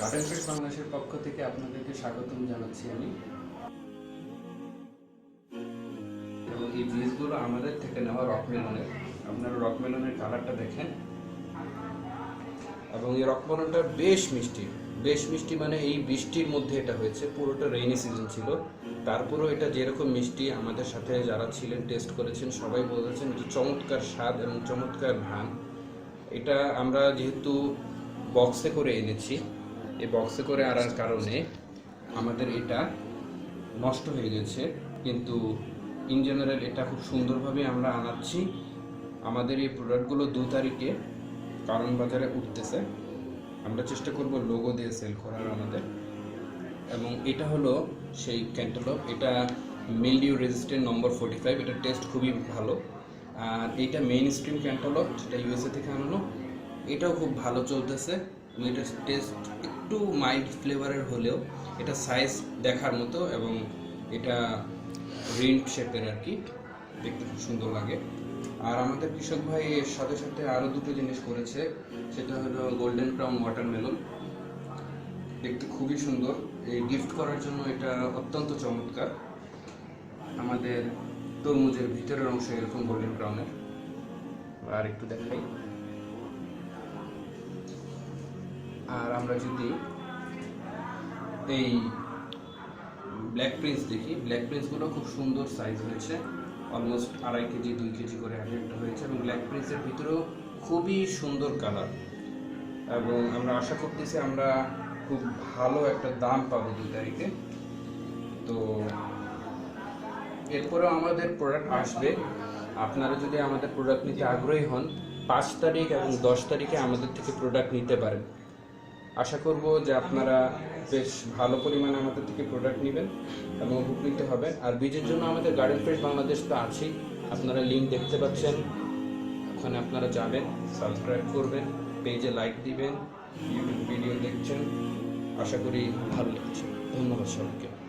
Garden fresh বাংলাদেশের পক্ষ থেকে আপনাদেরকে স্বাগতম জানাচ্ছি আমি। এবং এই বীজগুলো আমাদের থেকে নেওয়া রক মেলনের। আপনারা রক মেলনের কালারটা দেখেন। এবং এই রক মেলনটা বেশ মিষ্টি। বেশ মিষ্টি মানে এই বৃষ্টির মধ্যে এটা হয়েছে। পুরোটা রেইনি সিজন ছিল। তারপরেও এটা যেরকম মিষ্টি আমাদের সাথে যারা ছিলেন টেস্ট করেছেন, সবাই বলেছেন যে চমৎকার স্বাদ এবং চমৎকার ঘ্রাণ। এটা আমরা যেহেতু বক্সে করে এনেছি। এই বক্সে করে আনার কারণে আমাদের এটা নষ্ট হয়ে গেছে। কিন্তু ইন জেনারেল এটা খুব সুন্দরভাবে আমরা আনাচ্ছি। আমাদের এই প্রোডাক্টগুলো দু তারিখে কারণ বাজারে উঠতেছে। আমরা চেষ্টা করব লোগো দিয়ে সেল করার আমাদের। এবং এটা হলো সেই ক্যান্টালপ এটা mildew resistant number forty five এটা টেস্ট খুবই ভালো। আর এটা মেইন স্ট্রিম ক্যান্টালপ যেটা ইউএসএ থেকে আনানো, এটাও খুব ভালো চলতেছে। এবং এটা টেস্ট একটু মাইল্ড ফ্লেভারের হলেও এটা সাইজ দেখার মতো এবং এটা রিন্ট শেপের আর কি, দেখতে খুব সুন্দর লাগে। আর আমাদের কৃষক ভাই এর সাথে সাথে আরও দুটো জিনিস করেছে, সেটা হলো গোল্ডেন ক্রাউন ওয়াটারমেলন দেখতে খুবই সুন্দর, এই গিফট করার জন্য এটা অত্যন্ত চমৎকার। আমাদের তরমুজের ভিতরের অংশ এরকম গোল্ডেন ক্রাউনের আর একটু দেখাই। আর আমরা যদি এই ব্ল্যাক প্রিন্স দেখি ব্ল্যাক প্রিন্সগুলো খুব সুন্দর সাইজ হয়েছে অলমোস্ট আড়াই কেজি, দুই কেজি করে এক হয়েছে এবং ব্ল্যাক প্রিন্সের ভিতরেও খুবই সুন্দর কালার এবং আমরা আশা করতেছি আমরা খুব ভালো একটা দাম পাবো দুই তারিখে। তো এরপরেও আমাদের প্রোডাক্ট আসবে। আপনারা যদি আমাদের প্রোডাক্ট নিতে আগ্রহী হন, পাঁচ তারিখ এবং দশ তারিখে আমাদের থেকে প্রোডাক্ট নিতে পারেন। আশা করব যে আপনারা বেশ ভালো পরিমাণে আমাদের থেকে প্রোডাক্ট নেবেন এবং উপকৃত হবেন। আর বীজের জন্য আমাদের গার্ডেন ফ্রেশ বাংলাদেশ তো আছেই। আপনারা লিঙ্ক দেখতে পাচ্ছেন। ওখানে আপনারা যাবেন সাবস্ক্রাইব করবেন পেজে লাইক দিবেন ইউটিউব ভিডিও দেখছেন। আশা করি ভালো লাগছে। ধন্যবাদ সবাইকে।